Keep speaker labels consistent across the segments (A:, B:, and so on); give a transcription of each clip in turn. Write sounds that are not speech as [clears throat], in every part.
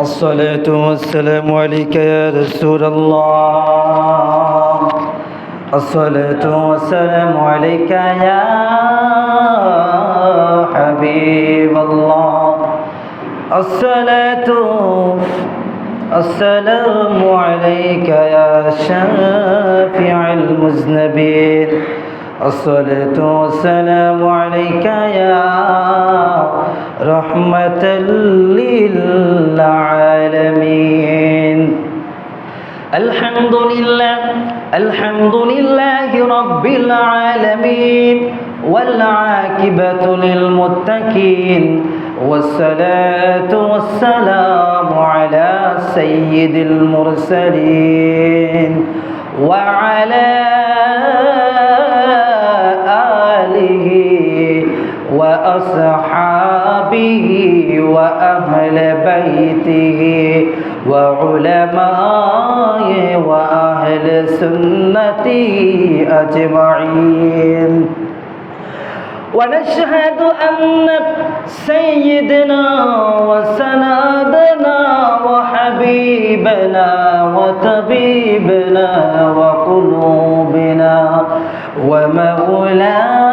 A: الصلاة والسلام عليك يا رسول الله. الصلاة والسلام عليك يا حبيب الله. الصلاة السلام عليك يا شافع المذنبين. الصلاة والسلام عليك يا رحمة للعالمين. الحمد لله الحمد لله رب العالمين والعاقبة للمتقين والصلاة والسلام على سيد المرسلين وعلى وأصحابه وأهل بيته وعلمائه وأهل سنته أجمعين. ونشهد أن سيدنا وسندنا وحبيبنا وطبيبنا وقلوبنا ومولانا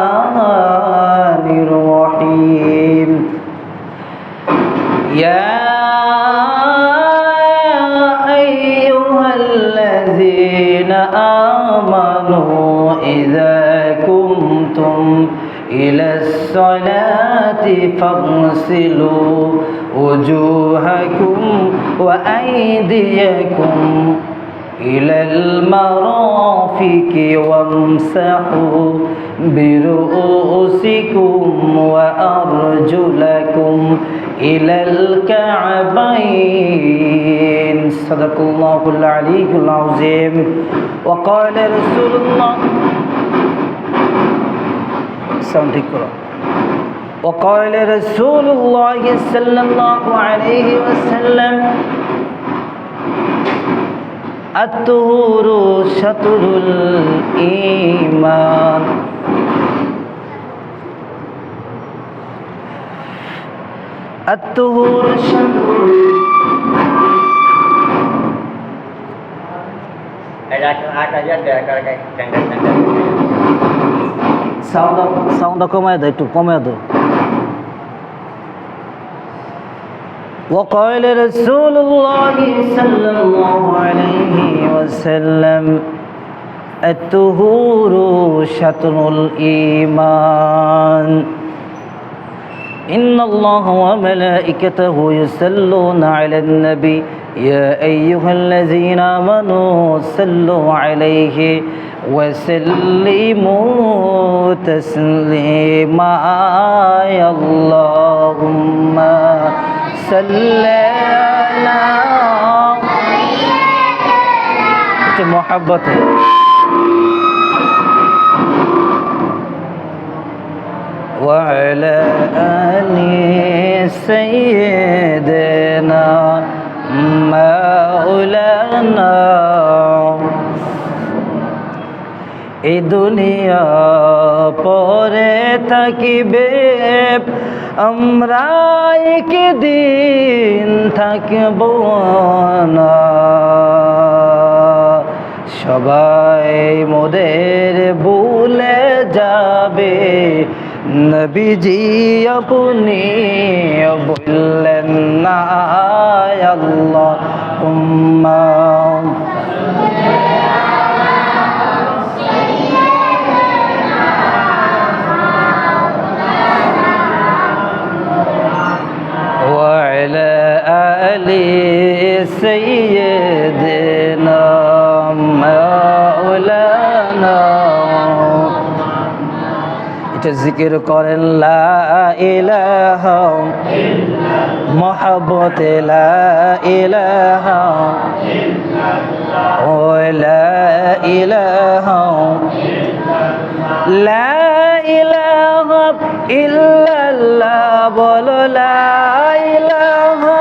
A: اغسلوا وجوهكم وأيديكم إلى المرافق وامسحوا برؤوسكم وأرجلكم إلى الكعبين. صدق الله العلي العظيم. وقال رسول الله. سنتكرا وقال رسول الله صلى الله عليه وسلم الطهور شطر الإيمان الطهور شطر sound sound কমায় দাও একটু কমায় দাও وقال رسول الله صلى الله عليه وسلم الطهور شطر الإيمان. إن الله وملائكته يصلون على النبي يا أيها الذين آمنوا صلوا عليه وسلموا تسليما. يا اللهم صل على محبته وعلى آل سيدنا مولانا এই দুনিয়া পরে থাকিবে আমরা একদিন থাকব না। সবাই মোদের ভুলে যাবে। নবীজি আপনি বললেন না আল্লাহ জিকির করেন লা ইলাহা মহাব্বত লা ইলাহা ও বলো লা ইলাহা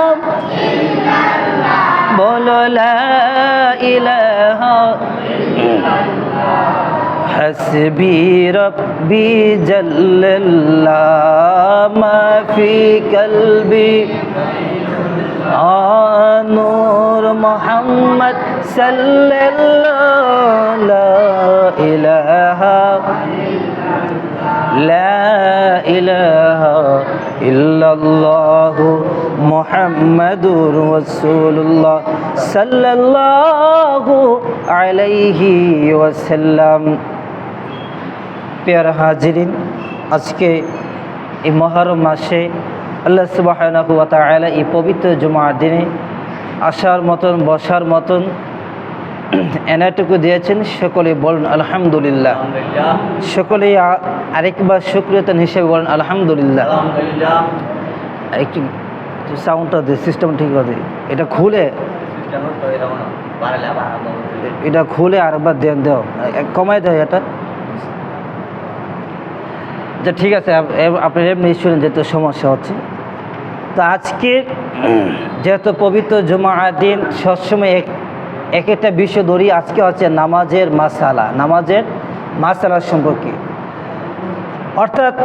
A: বলো حسبي ربي جل الله ما في قلبي. آه نور محمد صلى الله لا إله لا إله إلا الله محمد رسول الله صلى الله عليه وسلم. পেয়ারা হাজিরিন আজকে এই মহরম মাসে আল্লাহ সুবাহানাহু ওয়া এই পবিত্র জুমার দিনে আসার মতন বসার মতন এনাটুকু দিয়েছেন। সকলে বলুন আলহামদুলিল্লাহ। সকলেই আ- আরেকবার শুক্রিয়তন হিসেবে বলেন আলহামদুলিল্লাহ। একটু সাউন্ডটা দে সিস্টেম ঠিক আছে এটা খুলে। এটা খুলে আরেকবার দেন দেও। কমাই দেয় এটা। আচ্ছা ঠিক আছে, আপ- আপনি এমনি শুনেন যেহেতু সমস্যা হচ্ছে। তো আজকে [clears throat] যেহেতু পবিত্র জমা দিন, সবসময় এক এক একটা বিষয় ধরি, আজকে হচ্ছে নামাজের মাসালা নামাজের মাসালা সম্পর্কে। অর্থাৎ [clears throat]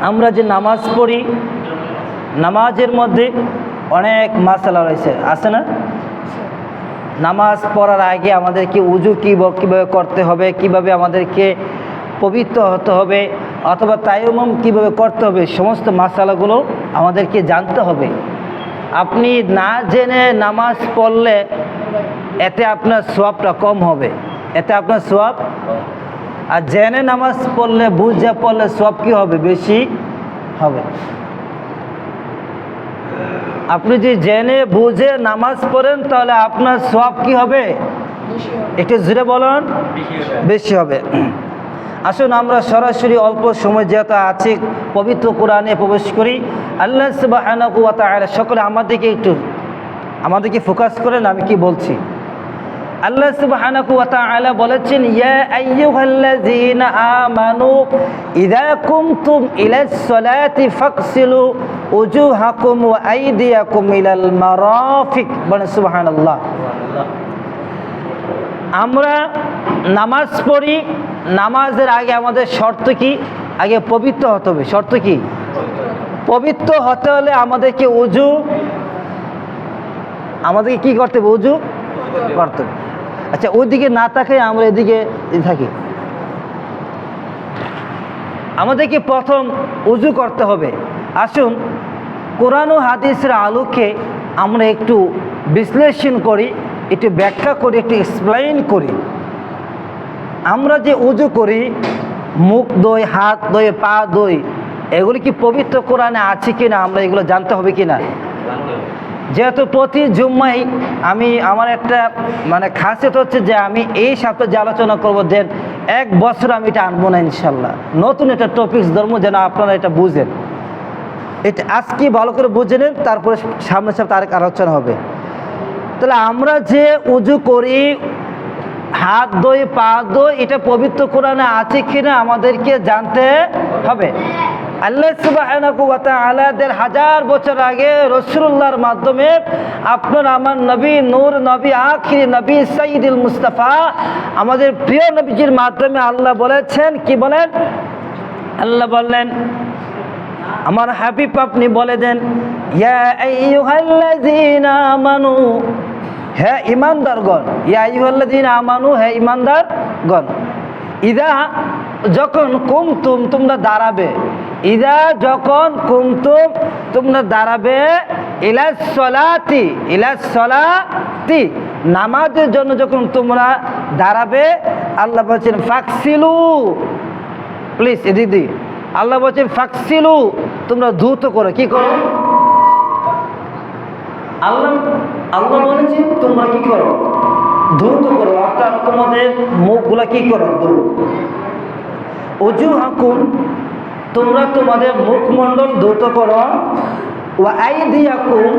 A: আমরা যে নামাজ পড়ি, নামাজের মধ্যে অনেক মাসালা রয়েছে, আছে না? নামাজ পড়ার আগে আমাদেরকে উজু কী কীভাবে করতে হবে, কীভাবে আমাদেরকে পবিত্র হতে হবে অথবা তাইমম কীভাবে করতে হবে সমস্ত মাসালাগুলো আমাদেরকে জানতে হবে। আপনি না জেনে নামাজ পড়লে এতে আপনার সোয়াবটা কম হবে। এতে আপনার সোয়াব আর জেনে নামাজ পড়লে বুঝে পড়লে সব কি হবে? বেশি হবে। আপনি যদি জেনে বুঝে নামাজ পড়েন তাহলে আপনার সব কি হবে? একটু জুড়ে বলুন। বেশি হবে। আসুন আমরা সরাসরি অল্প সময় যেহেতু আছে, পবিত্র কোরআনে প্রবেশ করি। আল্লাহ তাআলা সকলে আমাদেরকে একটু, আমাদেরকে ফোকাস করেন, আমি কি বলছি? আল্লাহ সুবহানাহু ওয়া বলেছেন, ইয়া আইয়ুহাল্লাযীনা ইযা কুমতুম ইলাল মারাফিক। বলেন আমরা নামাজ পড়ি, নামাজের আগে আমাদের শর্ত কি? আগে পবিত্র হতে হবে, শর্ত কি? পবিত্র হতে হলে আমাদেরকে উজু, আমাদেরকে কি করতে হবে? উজু করতে হবে। আচ্ছা ওইদিকে না তাকাই আমরা এদিকে থাকি। আমাদেরকে প্রথম উজু করতে হবে। আসুন, কোরআন ও হাদিসের আলোকে আমরা একটু বিশ্লেষণ করি। একটু ব্যাখ্যা করি, একটু এক্সপ্লেইন করি। আমরা যে উজু করি, মুখ দই, হাত দই, পা দই, এগুলি কি পবিত্র কোরআনে আছে কি না আমরা এগুলো জানতে হবে কি না যেহেতু প্রতি জুম্মাই আমি, আমার একটা মানে খাসিয়ত হচ্ছে যে আমি এই সপ্তাহে যে আলোচনা করব যে এক বছর আমি এটা আনব না ইনশাল্লাহ। নতুন একটা টপিক্স ধর্ম যেন আপনারা এটা বুঝেন। এটা আজকে ভালো করে বুঝে নেন, তারপরে সামনের সপ্তাহে আরেক আলোচনা হবে। তাহলে আমরা যে উজু করি, হাত দই, পা দই, এটা পবিত্র কোরআনে আছে কিনা আমাদেরকে জানতে হবে। আল্লাহ সুবহানাহু দেড় হাজার বছর আগে রসুল্লাহর মাধ্যমে আপনার আমার নবী নূর, নবী আখির, নবী সাইদুল মুস্তাফা, আমাদের প্রিয় নবীজির মাধ্যমে আল্লাহ বলেছেন, কি বলেন? আল্লাহ বললেন আমার হাবিব আপনি বলে দেন আমানু। হে ইমানদারগণ, ইয়া আইয়ুহাল্লাযীনা আমানু, হে ইমানদার গণ ইদা যখন কুমতুম তোমরা দাঁড়াবে, ইদা যখন কুমতুম তোমরা দাঁড়াবে ইলা সলাতি ইলা সলাতি, নামাজের জন্য যখন তোমরা দাঁড়াবে, আল্লাহ বলছেন, ফাকসিলু। প্লিজ দিদি আল্লাহ বলছে, ফাকসিলু, তোমরা দ্রুত করো। কি করো? আল্লাহ আল্লাহ বলেছে তোমরা কি করো? দ্রুত করো। অর্থাৎ তোমাদের মুখগুলা কি করো? দ্রুত। অজু হাকুম তোমরা তোমাদের মুখমণ্ডল দ্রুত করো। ও আইদিয়াকুম,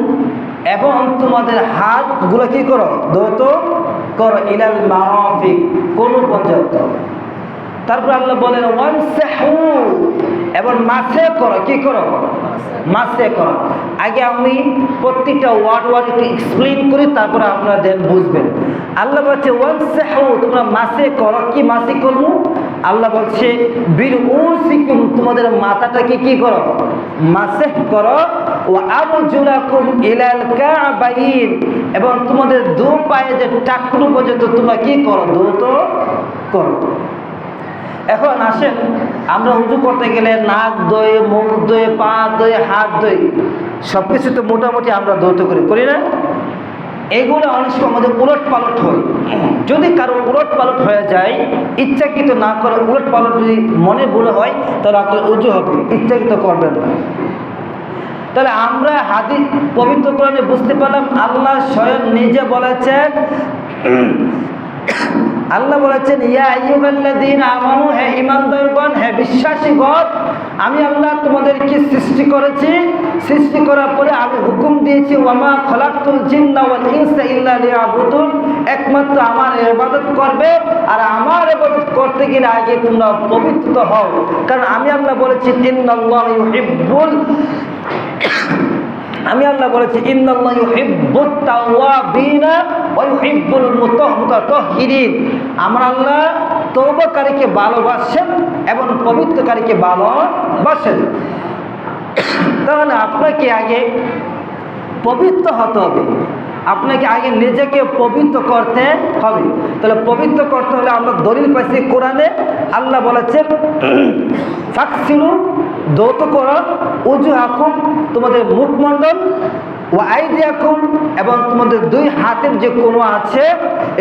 A: এবং তোমাদের হাতগুলো কি করো? দ্রুত করো। ইলাল মারাফিক, কোন পর্যন্ত। তারপর আল্লাহ বলেন, ওয়ানসাহু। এবং মাসে করো, কি করো? মাসে করো। আগে আমি প্রত্যেকটা ওয়ার্ড ওয়ার্ড একটু এক্সপ্লেন করি, তারপরে আপনারা দেন বুঝবেন। আল্লাহ বলছে, ওয়ানসাহু, তোমরা মাসে করো। কি মাসে করব? আল্লাহ বলছে বীর উসিকুম তোমাদের মাথাটাকে কি করো? মাসে করো। ও আবজুলাকুম ইলাল কাবাইন। এবং তোমাদের দু পায়ে যে টাকলু পর্যন্ত তোমরা কি করো? দ্রুত করো। এখন আসেন, আমরা উজু করতে গেলে নাক দই, মুখ দই, পা দই, হাত দই সব কিছু তো মোটামুটি আমরা দৌত করি করি না? এগুলো অনেক সময় আমাদের উলট পালট হয়। যদি কারও উলট পালট হয়ে যায়, ইচ্ছাকৃত না করে উলট পালট যদি মনে ভুলে হয়, তাহলে আপনার উঁচু হবে, ইচ্ছাকৃত করবেন না। তাহলে আমরা হাদিস পবিত্র কোরআনে বুঝতে পারলাম, আল্লাহ স্বয়ং নিজে বলেছেন আল্লাহ বলেছেন, ইয়া আইয়ুহাল্লাযীনা আমানু, হে ঈমানদারগণ, হে বিশ্বাসীগণ, আমি আল্লাহ তোমাদেরকে সৃষ্টি করেছি। সৃষ্টি করার পরে আমি হুকুম দিয়েছি, ওয়ামা খলাকতুল জিন্না ওয়াল ইনসা ইল্লা লিয়াবুদুন। একমাত্র আমার ইবাদত করবে, আর আমার ইবাদত করতে গেলে আগে তোমরা পবিত্র হও। কারণ আমি আল্লাহ বলেছি, ইন্নাল্লাহু ইউহিব্বুল আমি আল্লাহ বলেছি আমার আল্লাহ তওবাকারীকে ভালোবাসেন এবং পবিত্রকারীকে ভালোবাসেন। তাহলে আপনাকে আগে পবিত্র হতে হবে। আপনাকে আগে নিজেকে পবিত্র করতে হবে। তাহলে পবিত্র করতে হলে আমরা দলিল পাইছি কোরআনে। আল্লাহ বলেছেন দৌত করো উজু হাকুম তোমাদের মুখমণ্ডল ও আইডিয়াকুম এবং তোমাদের দুই হাতের যে কোনো আছে,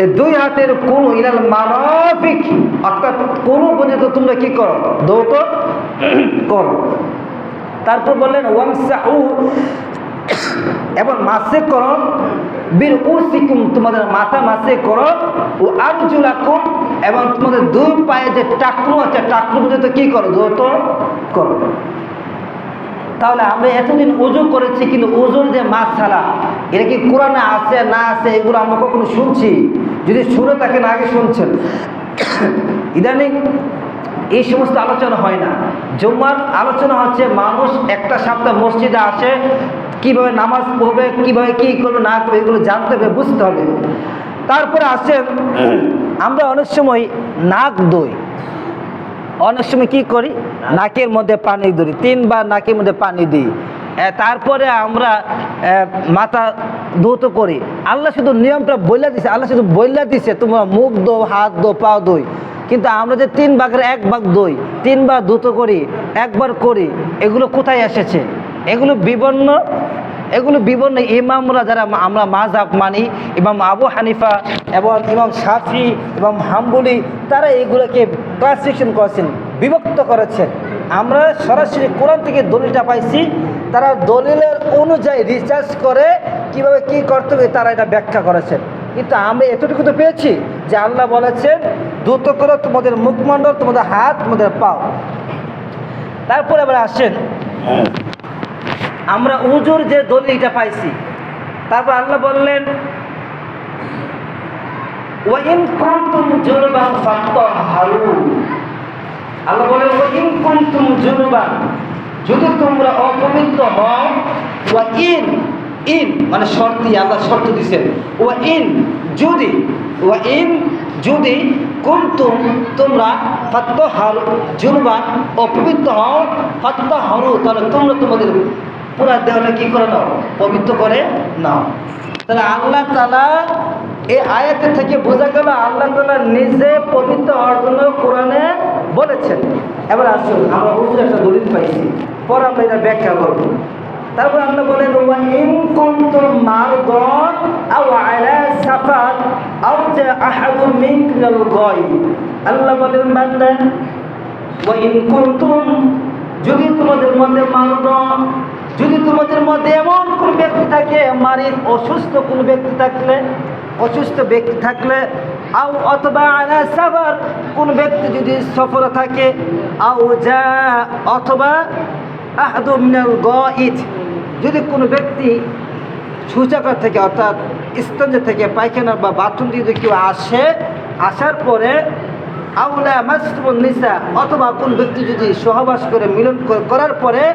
A: এই দুই হাতের কোন ইলাল মানবিক অর্থাৎ কোনো পর্যন্ত তোমরা কি করো? দৌত করো। তারপর বললেন ওয়াংসাউ এবং মাসে করো। বীর উসিকুম তোমাদের মাথা মাসে করো, ও আরজুলাকুম, এবং তোমাদের দুই পায়ে যে টাকলু আছে টাকলু পর্যন্ত কি করো? দ্রুত করো। তাহলে আমরা এতদিন উজু করেছি, কিন্তু উজুর যে মাছ ছাড়া এটা কি কোরআনে আছে, না আছে, এগুলো আমরা কখনো শুনছি? যদি শুনে থাকেন, আগে শুনছেন। [coughs] ইদানিং এই সমস্ত আলোচনা হয় না। জুম্মার আলোচনা হচ্ছে মানুষ একটা সপ্তাহ মসজিদে আসে, কীভাবে নামাজ পড়বে, কীভাবে কি করবে, না করবে, এগুলো জানতে হবে, বুঝতে হবে। তারপরে আসেন, আমরা অনেক সময় নাক দই অনেক সময় কি করি? নাকের মধ্যে পানি ধরি, তিনবার নাকের মধ্যে পানি দিই। তারপরে আমরা মাথা ধৌত করি। আল্লাহ শুধু নিয়মটা বইলা দিছে, আল্লাহ শুধু বইলা দিছে, তোমরা মুখ দো হাত দো পা দই কিন্তু আমরা যে তিন ভাগের এক ভাগ দই তিনবার ধুত করি একবার করি, এগুলো কোথায় এসেছে? এগুলো বিবর্ণ, এগুলো বিভিন্ন ইমামরা যারা আমরা মাঝহাব মানি, ইমাম আবু হানিফা এবং ইমাম শাফি এবং হাম্বুলি, তারা এগুলোকে ক্লাসিফিকেশন করেছেন, বিভক্ত করেছেন। আমরা সরাসরি কোরআন থেকে দলিলটা পাইছি, তারা দলিলের অনুযায়ী রিসার্চ করে কীভাবে কি করতে হবে তারা এটা ব্যাখ্যা করেছেন। কিন্তু আমরা এতটুকু তো পেয়েছি যে আল্লাহ বলেছেন দ্রুত করো তোমাদের মুখমণ্ডল তোমাদের হাত তোমাদের পাও। তারপরে আবার আসেন। আমরা উজুর যে দলিলটা পাইছি তারপর আল্লাহ বললেন ওয়াইন কুনতুম জুনুবান ফাত্তাহহারু আল্লাহ বলেন ওয়াইন কুনতুম জুনুবান যদি তোমরা অপবিত্র হও ওয়া ইন ইন মানে শর্তি আল্লাহ শর্ত দিছেন ওয়া ইন যদি, ওয়া ইন যদি কুনতুম তোমরা ফাত্তাহহারু জুনুবান অপবিত্র হও ফাত্তাহহারু তাহলে তোমরা তোমাদের পুরা দেহটা কী করে নাও? পবিত্র করে নাও। তাহলে আল্লাহ তালা এই আয়াতের থেকে বোঝা গেল আল্লাহ তালা নিজে পবিত্র হওয়ার জন্য কোরআনে বলেছেন। এবার আসুন, আমরা উজুর একটা দলিল পাইছি। পর আমরা এটা ব্যাখ্যা করব। তারপর আল্লাহ বলেন, ওয়া ইন কুনতুম মারদান আও আলা সাফার আও জা আহাদুম মিনকুল গায়ব। আল্লাহ বলেন, বান্দা, ওয়া ইন কুনতুম, যদি তোমাদের মধ্যে মারদান, যদি তোমাদের মধ্যে এমন কোন ব্যক্তি থাকে মারিদ অসুস্থ কোন ব্যক্তি থাকলে, অসুস্থ ব্যক্তি থাকলে, আও অথবা আলা সাফার, কোন ব্যক্তি যদি সফরে থাকে, আও যা অথবা আহাদু মিনাল গাইদ যদি কোনো ব্যক্তি শৌচাগার থেকে, অর্থাৎ স্তঞ্জ থেকে পায়খানা বা বাথরুম দিয়ে কেউ আসে, আসার পরে আউলা মাসতুমুন নিসা, অথবা কোন ব্যক্তি যদি সহবাস করে মিলন করে- করার পরে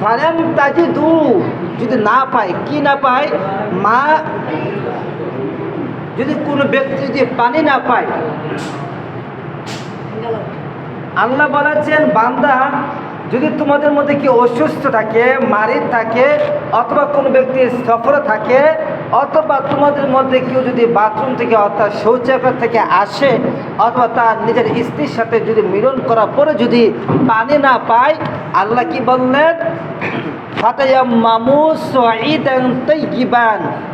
A: ফালাম তাজিদু, যদি না পায়, কি না পায়? মা, যদি কোনো ব্যক্তি যদি পানি না পায়, আল্লাহ বলেছেন, বান্দা যদি তোমাদের মধ্যে কি অসুস্থ থাকে, মারিদ থাকে, অথবা কোনো ব্যক্তি সফরে থাকে, অথবা তোমাদের মধ্যে কেউ যদি বাথরুম থেকে অর্থাৎ শৌচাগার থেকে আসে, অথবা তার নিজের স্ত্রীর সাথে যদি মিলন করার পরে যদি পানি না পায়, আল্লাহ কি বললেন?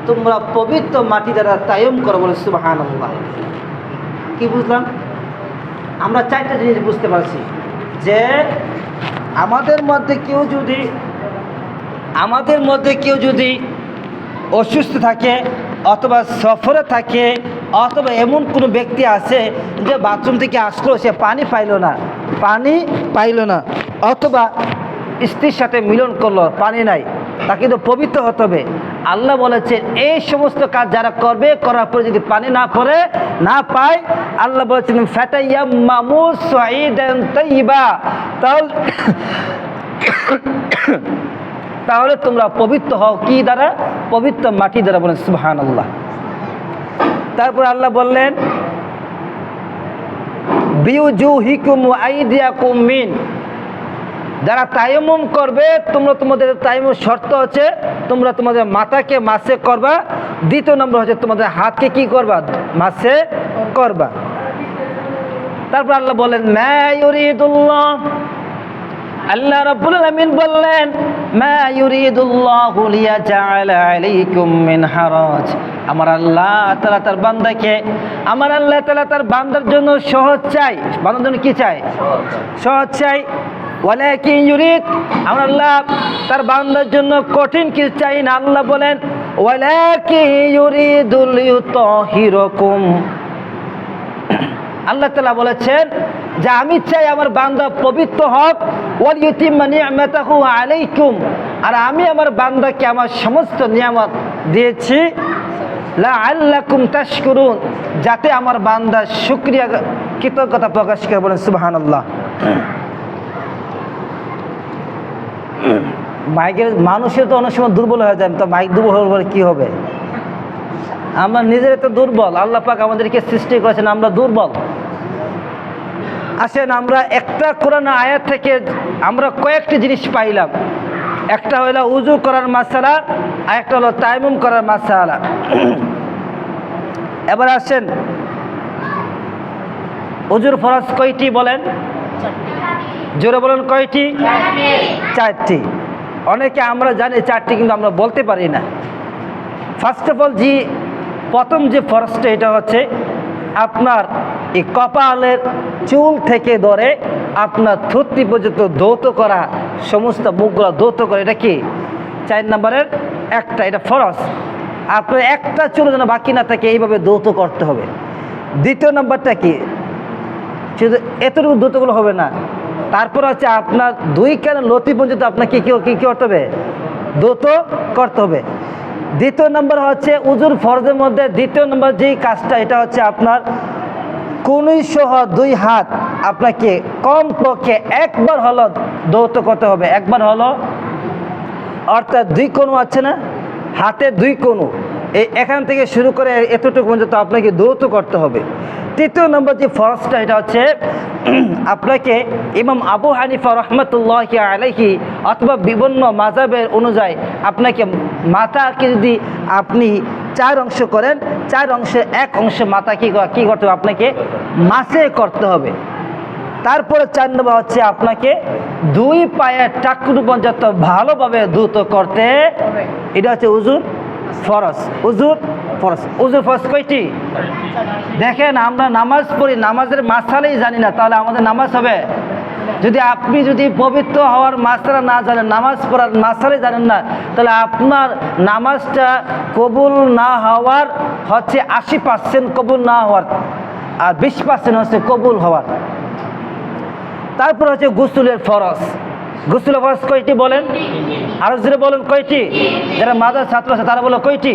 A: তোমরা পবিত্র মাটি দ্বারা তায়ম করো বলে সুবহানাল্লাহ। কি বুঝলাম? আমরা চারটা জিনিস বুঝতে পারছি। যে আমাদের মধ্যে কেউ যদি, আমাদের মধ্যে কেউ যদি অসুস্থ থাকে অথবা সফরে থাকে অথবা এমন কোনো ব্যক্তি আছে যে বাথরুম থেকে আসলো, সে পানি পাইল না, পানি পাইল না, অথবা স্ত্রীর সাথে মিলন করল, পানি নাই তাকে তো পবিত্র হতে হবে। আল্লাহ বলেছেন এই সমস্ত কাজ যারা করবে, করার পরে যদি পানি না পড়ে, না পায়, আল্লাহ বলেছেন ফ্যাটাইয়া মামু সাইদান তাইবা তাহলে [coughs] তাহলে তোমরা পবিত্র হও কি দ্বারা? পবিত্র মাটি দ্বারা বলেন সুবহান আল্লাহ তারপর আল্লাহ বললেন, বিউজুহিকুম আইদিয়াকুম মিন। যারা তায়াম্মুম করবে, তোমরা তোমাদের তায়াম্মুম শর্ত হচ্ছে তোমরা তোমাদের মাথাকে মাসে করবা। দ্বিতীয় নম্বর হচ্ছে তোমাদের হাতকে কি করবা? মাসে করবা। তারপর আল্লাহ বলেন আল্লাহ রাব্বুল আলামিন বললেন, মা ইউরিদুল্লাহু লিয়াজআলা আলাইকুম মিন হারাজ। আমার আল্লাহ তাআলা তার বান্দাকে, আমার আল্লাহ তাআলা তার বান্দার জন্য সহজ চাই। বান্দার জন্য কি চাই। সহজ চাই। ওয়ালাকিন ইউরিদ, আমার আল্লাহ তার বান্দার জন্য কঠিন কিছু চাই না। আল্লাহ বলেন, ওয়ালাকিন ইউরিদুল ইউতাহিরকুম। আল্লাহ তালা বলেছেন যে আমি চাই আমার বান্দা পবিত্র হক, ওয়াল ইউতিম্মা নি'মাতাহু আলাইকুম। আর আমি আমার বান্দাকে আমার সমস্ত নিয়ামত দিয়েছি লা আল্লাকুম তাশকুরুন, যাতে আমার বান্দা শুকরিয়া কৃতজ্ঞতা প্রকাশ করে বলেন, সুবহানাল্লাহ। মাইকের মানুষের তো অনেক সময় দুর্বল হয়ে যায়, তো মাইক দুর্বল হওয়ার পরে কী হবে? আমরা নিজেরা তো দুর্বল, আল্লাহ পাক আমাদেরকে সৃষ্টি করেছেন, আমরা দুর্বল। আসেন, আমরা একটা কোরআন আয়াত থেকে আমরা কয়েকটি জিনিস পাইলাম। একটা হলো উজু করার মাসালা, আর একটা হলো তাইমুম করার মাসালা। এবার আসেন, উজুর ফরজ কয়টি বলেন? জোরে বলেন কয়টি? চারটি। অনেকে আমরা জানি চারটি, কিন্তু আমরা বলতে পারি না। ফার্স্ট অফ অল জি, প্রথম যে ফরজটা এটা হচ্ছে আপনার এই কপালের চুল থেকে ধরে আপনার থুত্তি পর্যন্ত দৌত করা, সমস্ত মুখগুলো দৌত করা, এটা কি? চার নম্বরের একটা, এটা ফরজ আপনার একটা চুল যেন বাকি না থাকে, এইভাবে দৌত করতে হবে। দ্বিতীয় নম্বরটা কি? শুধু এতটুকু দ্রুতগুলো হবে না। তারপর হচ্ছে আপনার দুই কেন লতি পর্যন্ত আপনাকে কি কি কি করতে হবে? দ্রুত করতে হবে। দ্বিতীয় নম্বর হচ্ছে উজুর ফরজের মধ্যে দ্বিতীয় নম্বর যেই কাজটা, এটা হচ্ছে আপনার কনুই সহ দুই হাত আপনাকে কমপক্ষে একবার হলো দৌত করতে হবে। একবার হলো, অর্থাৎ দুই কোণু আছে না? হাতে দুই কোণু এই এখান থেকে শুরু করে এতটুকু পর্যন্ত আপনাকে দৌত করতে হবে। তৃতীয় নম্বর যে ফরজটা, এটা হচ্ছে, [clears throat] আপনাকে ইমাম আবু হানিফা রহমতুল্লাহ আলাইহি অথবা বিভিন্ন মাজাবের অনুযায়ী আপনাকে মাথাকে যদি আপনি চার অংশ করেন, চার অংশে এক অংশে মাথা কী কী করতে হবে? আপনাকে মাসে করতে হবে। তারপরে চার নম্বর হচ্ছে আপনাকে দুই পায়ের টাকুর পর্যন্ত ভালোভাবে দ্রুত করতে এটা হচ্ছে উজুর ফরস উজুর ফরস উজুর ফরস কয়টি? দেখেন, আমরা নামাজ পড়ি, নামাজের মাসালেই জানি না, তাহলে আমাদের নামাজ হবে। যদি আপনি যদি পবিত্র হওয়ার মাসালা না জানেন, নামাজ পড়ার মাসালে জানেন না, তাহলে আপনার নামাজটা কবুল না হওয়ার হচ্ছে আশি পার্সেন্ট কবুল না হওয়ার, আর বিশ পার্সেন্ট হচ্ছে কবুল হওয়ার। তারপর হচ্ছে গুসুলের ফরজ। গুসুলের ফরজ কয়টি বলেন? আরও জোরে বলেন, কয়টি? যারা মাদার ছাত্র আছে, তারা বলো কয়টি?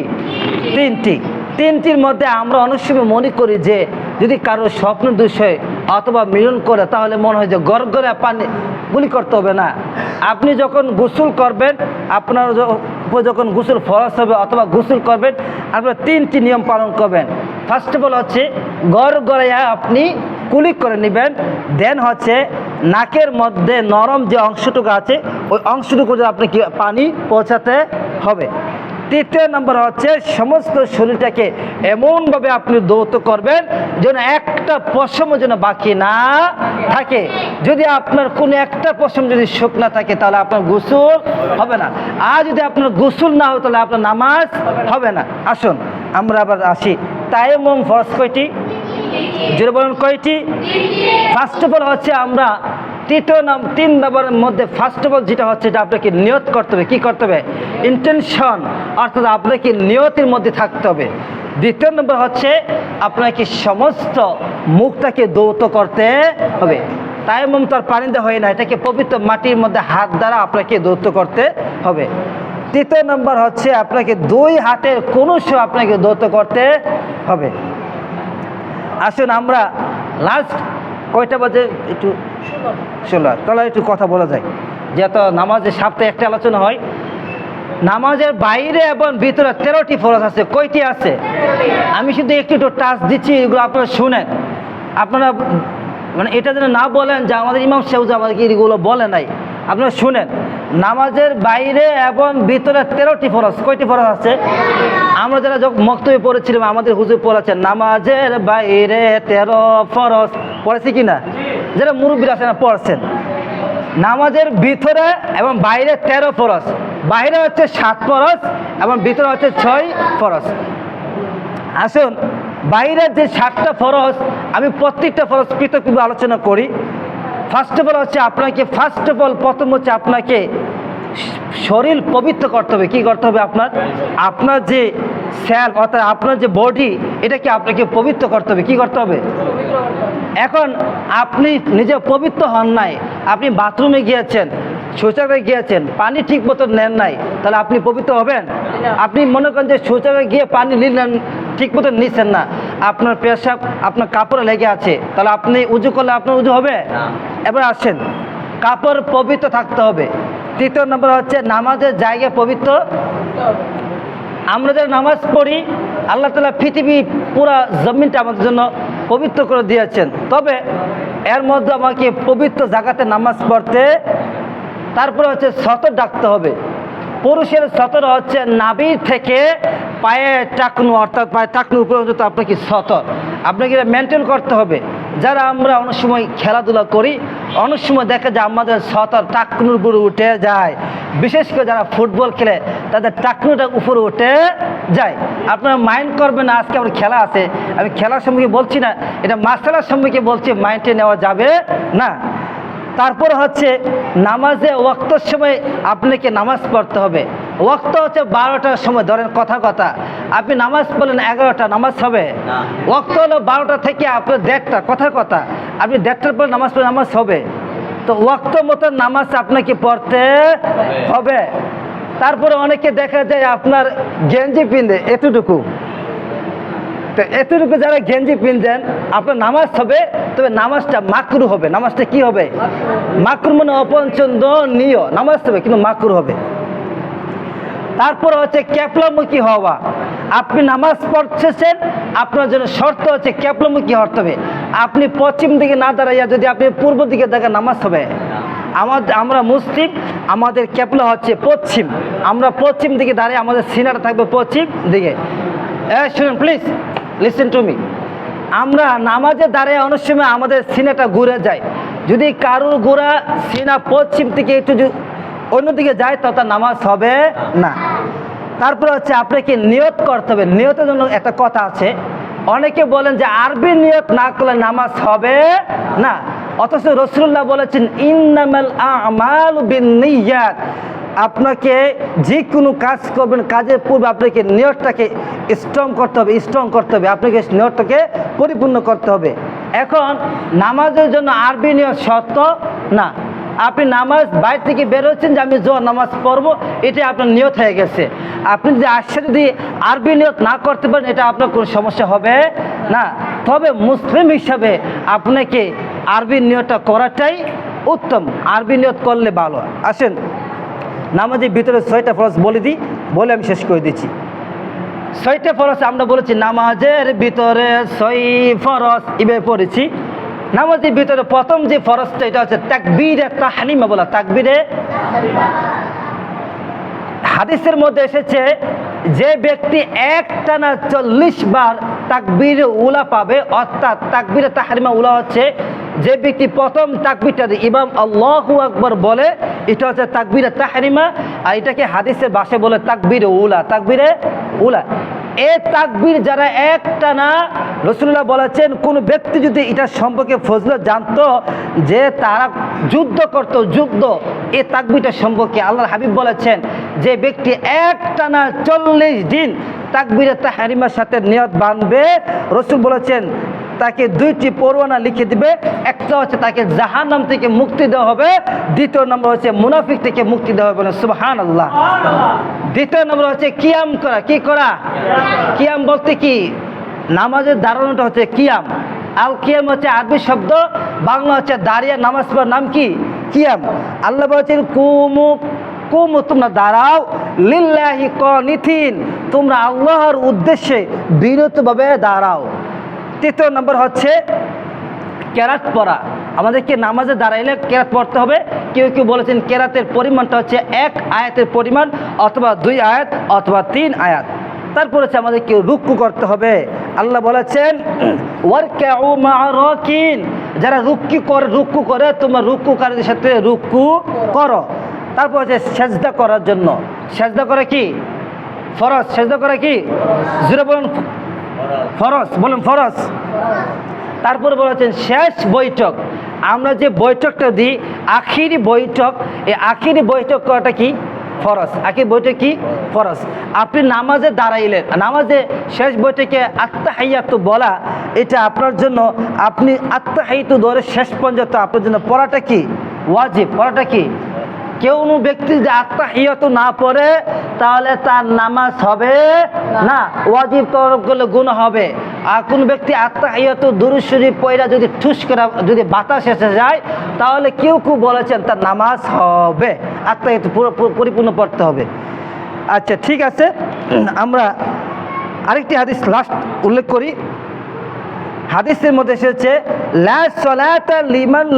A: তিনটি। তিনটির মধ্যে আমরা অনেক সময় মনে করি যে, যদি কারও স্বপ্ন দোষ হয় অথবা মিলন করে, তাহলে মনে হয় যে গড় গড়ে পানি গুলি করতে হবে না। আপনি যখন গোসল করবেন, আপনার উপর যখন গোসল ফরস হবে অথবা গোসল করবেন, আপনার তিনটি নিয়ম পালন করবেন। ফার্স্ট অফ অল হচ্ছে গড় গড়াইয়া আপনি কুলি করে নেবেন। দেন হচ্ছে নাকের মধ্যে নরম যে অংশটুকু আছে, ওই অংশটুকু আপনি কি পানি পৌঁছাতে হবে। তৃতীয় নম্বর হচ্ছে সমস্ত শরীরটাকে এমনভাবে আপনি দৌত করবেন যেন একটা পশম যেন বাকি না থাকে। যদি আপনার কোনো একটা পশম যদি শুকনা থাকে, তাহলে আপনার গোসল হবে না। আর যদি আপনার গোসল না হয়, তাহলে আপনার নামাজ হবে না। আসুন, আমরা আবার আসি। তাইমম ফরস কয়টি? যেটা বলেন কয়টি? ফার্স্ট অফ অল হচ্ছে আমরা তৃতীয় নাম, তিন নম্বরের মধ্যে ফার্স্ট অফ অল যেটা হচ্ছে এটা আপনাকে নিয়ত করতে হবে। কী করতে হবে? ইন্টেনশন অর্থাৎ আপনাকে নিয়তের মধ্যে থাকতে হবে। দ্বিতীয় নম্বর হচ্ছে আপনাকে সমস্ত মুখটাকে দৌত করতে হবে। তাই মম তো আর পানিতে হয় না, এটাকে পবিত্র মাটির মধ্যে হাত দ্বারা আপনাকে দৌত করতে হবে। তৃতীয় নম্বর হচ্ছে আপনাকে দুই হাতের কোনো শো আপনাকে দৌত করতে হবে। আসুন, আমরা লাস্ট কয়টা বাজে? একটু ষোলো। তাহলে একটু কথা বলা যায়। যেহেতু নামাজের সপ্তাহে একটা আলোচনা হয়, নামাজের বাইরে এবং ভিতরে তেরোটি ফরজ আছে, কয়টি আছে? আমি শুধু একটু একটু টাচ দিচ্ছি, এগুলো আপনারা শুনেন। আপনারা মানে এটা যেন না বলেন যে আমাদের ইমাম সাহেব আমাদেরকে এগুলো বলে নাই। আপনারা শুনেন, নামাজের বাইরে এবং ভিতরে তেরোটি ফরজ, কয়টি ফরজ আছে? আমরা যারা যখন মক্তব্য পড়েছিলাম, আমাদের হুজুর পড়েছেন নামাজের বাইরে তেরো ফরজ। পড়েছি কি না যারা মুরব্বীরা আছেন পড়ছেন। নামাজের ভিতরে এবং বাইরে তেরো ফরজ। বাইরে হচ্ছে সাত ফরজ এবং ভিতরে হচ্ছে ছয় ফরজ। আসুন বাইরের যে সাতটা ফরজ, আমি প্রত্যেকটা ফরজ পৃথকভাবে আলোচনা করি। ফার্স্ট অফ অল হচ্ছে আপনাকে ফার্স্ট অফ অল প্রথম হচ্ছে আপনাকে শরীর পবিত্র করতে হবে। কি করতে হবে আপনার? আপনার যে সেল অর্থাৎ আপনার যে বডি এটাকে আপনাকে পবিত্র করতে হবে। কি করতে হবে? এখন আপনি নিজে পবিত্র হন নাই আপনি বাথরুমে গিয়েছেন শৌচালয়ে গিয়েছেন পানি ঠিক মতো নেন নাই তাহলে আপনি পবিত্র হবেন? আপনি মনে করেন যে শৌচালয়ে গিয়ে পানি নিলেন ঠিক মতো নিচ্ছেন না। আপনার পেশাব আপনার কাপড়ে লেগে আছে তাহলে আপনি উজু করলে আপনার উজু হবে? এবার আসেন কাপড় পবিত্র থাকতে হবে। তৃতীয় নম্বর হচ্ছে নামাজের জায়গায় পবিত্র। আমরা যারা নামাজ পড়ি আল্লাহ তালা পৃথিবী পুরা জমিনটা আমাদের জন্য পবিত্র করে দিয়েছেন। তবে এর মধ্যে আমাকে পবিত্র জায়গাতে নামাজ পড়তে তারপরে হচ্ছে সতর ডাকতে হবে। পুরুষের সতর হচ্ছে নাভির থেকে পায়ে টাকনু, অর্থাৎ পায়ে টাকনু পর্যন্ত আপনাকে সতর। আপনাকে এটা মেনটেন করতে হবে। যারা আমরা অনেক সময় খেলাধুলা করি, অনেক সময় দেখা যায় আমাদের সতর টাকনুর উপরে উঠে যায়। বিশেষ করে যারা ফুটবল খেলে, তাদের টাকনুটা উপরে উঠে যায়। আপনারা মাইন্ড করবেন না, আজকে আমার খেলা আছে। আমি খেলার সম্পর্কে বলছি না, এটা মাসালার সম্পর্কে বলছি মাইন্ডে নেওয়া যাবে না। তারপর হচ্ছে নামাজে ওয়াক্তর সময় আপনাকে নামাজ পড়তে হবে। ওয়াক্ত হচ্ছে বারোটার সময় ধরেন কথা কথা। আপনি নামাজ পড়লেন এগারোটা নামাজ হবে। ওয়াক্ত হলো বারোটা থেকে আপনার দেড়টা কথা কথা। আপনি দেড়টার পর নামাজ পড়লে নামাজ হবে। তো ওয়াক্ত মতো নামাজ আপনাকে পড়তে হবে। তারপরে অনেকে দেখা যায় আপনার গেঞ্জি পিনতে এতটুকু। তো এতটুকু যারা গেঞ্জি পিনছেন, আপনার নামাজ হবে, তবে নামাজটা মাকরু হবে। নামাজটা কি হবে? মাকরু মানে অপছন্দনীয়। নামাজ হবে, কিন্তু মাকরু হবে। তারপর হচ্ছে ক্যাপলামুখী হওয়া। আপনি নামাজ পড়তেছেন আপনার জন্য শর্ত হচ্ছে ক্যাপলামুখী হতে হবে আপনি পশ্চিম দিকে না দাঁড়াইয়া যদি আপনি পূর্ব দিকে দেখে নামাজ হবে। আমাদের, আমরা মুসলিম, আমাদের ক্যাপলা হচ্ছে পশ্চিম। আমরা পশ্চিম দিকে দাঁড়িয়ে আমাদের সিনাটা থাকবে পশ্চিম দিকে। শুনুন প্লিজ লিসেন টু মি আমরা নামাজে দাঁড়িয়ে অনেক সময় আমাদের সিনাটা ঘুরে যায়। যদি কারুর ঘোরা সিনা পশ্চিম থেকে একটু যদি অন্যদিকে যায়, তো তার নামাজ হবে না। তারপরে হচ্ছে আপনাকে নিয়ত করতে হবে। নিয়তের জন্য একটা কথা আছে। অনেকে বলেন যে আরবি নিয়ত না করলে নামাজ হবে না। অথচ রসুল্লাহ বলেছেন, ইন্নামাল আমাল বিন নিয়াত। আপনাকে যে কোনো কাজ করবেন, কাজের পূর্বে আপনাকে নিয়তটাকে স্ট্রং করতে হবে স্ট্রং করতে হবে। আপনাকে নিয়তটাকে পরিপূর্ণ করতে হবে। এখন নামাজের জন্য আরবি নিয়ত শর্ত? না। আপনি নামাজ বাইরে থেকে বেরোচ্ছেন যে আমি জোর নামাজ পড়ব এটা আপনার নিয়ত হয়ে গেছে। আপনি যদি আসছে যদি আরবি নিয়ত না করতে পারেন, এটা আপনার কোনো সমস্যা হবে না। তবে মুসলিম হিসাবে আপনাকে আরবি নিয়তটা করাটাই উত্তম। আরবি নিয়ত করলে ভালো আসেন। নামাজের ভিতরে ছয়টা ফরজ বলে দিই, বলে আমি শেষ করে দিচ্ছি। ছয়টা ফরজ আমরা বলেছি, নামাজের ভিতরে ছয় ফরজ ইবে পড়েছি। নামাজের ভিতরে প্রথম যে ফরজটা, এটা হচ্ছে তাকবীরে তাহানিমা বলা, তাকবীরে হাদিসের মধ্যে এসেছে, যে ব্যক্তি একটানা চল্লিশ বার তাকবির উলা পাবে, অর্থাৎ তাকবির তাহারিমা উলা হচ্ছে, যে ব্যক্তি প্রথম তাকবিরটা ইমাম আল্লাহু আকবর বলে, এটা হচ্ছে তাকবির তাহারিমা, আর এটাকে হাদিসের বাসে বলে তাকবির উলা, তাকবিরে উলা। এ তাকবীর যারা একটানা রসুল্লাহ বলেছেন, কোন ব্যক্তি যদি এটা সম্পর্কে ফজল জানতো যে তারা যুদ্ধ করত, যুদ্ধ, এ তাকবিটা সম্পর্কে আল্লাহ হাবিব বলেছেন যে ব্যক্তি একটানা চল্লিশ দিন তাকবিরে তাহারিমার সাথে নিয়ত বাঁধবে, রসুল বলেছেন তাকে দুইটি পরোয়ানা লিখে দিবে। একটা হচ্ছে তাকে জাহান্নাম থেকে মুক্তি দেওয়া হবে। দ্বিতীয় নম্বর হচ্ছে মুনাফিক থেকে মুক্তি দেওয়া হবে সুবহান আল্লাহ দ্বিতীয় নম্বর হচ্ছে কিয়াম করা। কি করা? কিয়াম বলতে কি? নামাজের দাঁড়ানোটা হচ্ছে কিয়াম। আল কিয়াম হচ্ছে আরবি শব্দ, বাংলা হচ্ছে দাঁড়িয়ে নামাজ পড়ার নাম কি? কিয়াম। আল্লাহ বলছেন, কুমু কুমু, তোমরা দাঁড়াও। লিল্লাহি কনিথিন, তোমরা আল্লাহর উদ্দেশ্যে বিরতভাবে দাঁড়াও। তৃতীয় নম্বর হচ্ছে কেরাত পড়া আমাদেরকে নামাজে দাঁড়াইলে কেরাত পড়তে হবে। কেউ কেউ বলেছেন কেরাতের পরিমাণটা হচ্ছে এক আয়াতের পরিমাণ অথবা দুই আয়াত অথবা তিন আয়াত। তারপর হচ্ছে আমাদেরকে রুক্কু করতে হবে। আল্লাহ বলেছেন যারা রুক্কি করে রুক্কু করে, তোমরা রুক্কুকারীদের সাথে রুক্কু করো। তারপর হচ্ছে সেজদা করার জন্য। সেজদা করে কি? ফরজ সেজদা করে কি? জুড়ে বলুন। ফরজ, বলুন ফরজ। তারপরে বলেছেন, শেষ বৈঠক। আমরা যে বৈঠকটা দিই, আখিরি বৈঠক, এই আখিরি বৈঠক করাটা কি? ফরজ। আখির বৈঠক কি? ফরজ। আপনি নামাজে দাঁড়াইলেন। নামাজে শেষ বৈঠকে আত্মাহাইয়াতু বলা, এটা আপনার জন্য, আপনি আত্মাহাইতু ধরে শেষ পর্যন্ত আপনার জন্য পড়াটা কি? ওয়াজিব। পড়াটা কি? কোনো ব্যক্তি যদি আত্মাহিয়ত না পড়ে তাহলে তার নামাজ হবে না। ওয়াজিব তরফ করলে গুণ হবে। আর কোন ব্যক্তি আত্মাহিয়ত দুরুশ্বরী পয়রা যদি ঠুস করে যদি বাতাস এসে যায় তাহলে কেউ কেউ বলেছেন তার নামাজ হবে। আত্মাহিয়ত পুরো পুরো- পরিপূর্ণ পড়তে হবে। আচ্ছা ঠিক আছে। আমরা আরেকটি হাদিস লাস্ট উল্লেখ করি। হাদিসের মধ্যে এসেছে, লা সলাতা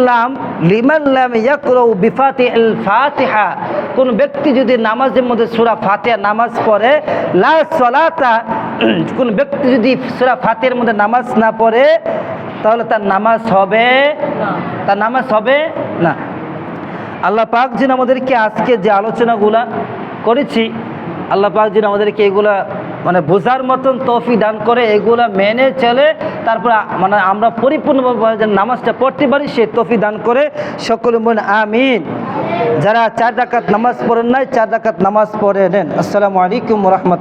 A: লাম লাম ফাতিহা। কোন ব্যক্তি যদি নামাজের মধ্যে সূরা ফাতিহা নামাজ পড়ে, লা সলাতা, [clears throat] কোন ব্যক্তি যদি সূরা ফাতিহার মধ্যে নামাজ না পড়ে, তাহলে তার নামাজ হবে তার নামাজ হবে না। আল্লাহ পাক যেন আমাদেরকে আজকে যে আলোচনাগুলা করেছি আল্লাহ পাক যেন আমাদেরকে এগুলা মানে বোঝার মতন তফি দান করে, এগুলা মেনে চলে, তারপর মানে আমরা পরিপূর্ণভাবে যেন নামাজটা পড়তে পারি, সে তফি দান করে, সকলে মনে আমিন। যারা চার ডাকাত নামাজ পড়েন নাই, চার ডাকাত নামাজ পড়ে নেন। আসসালামু আলাইকুম রহমত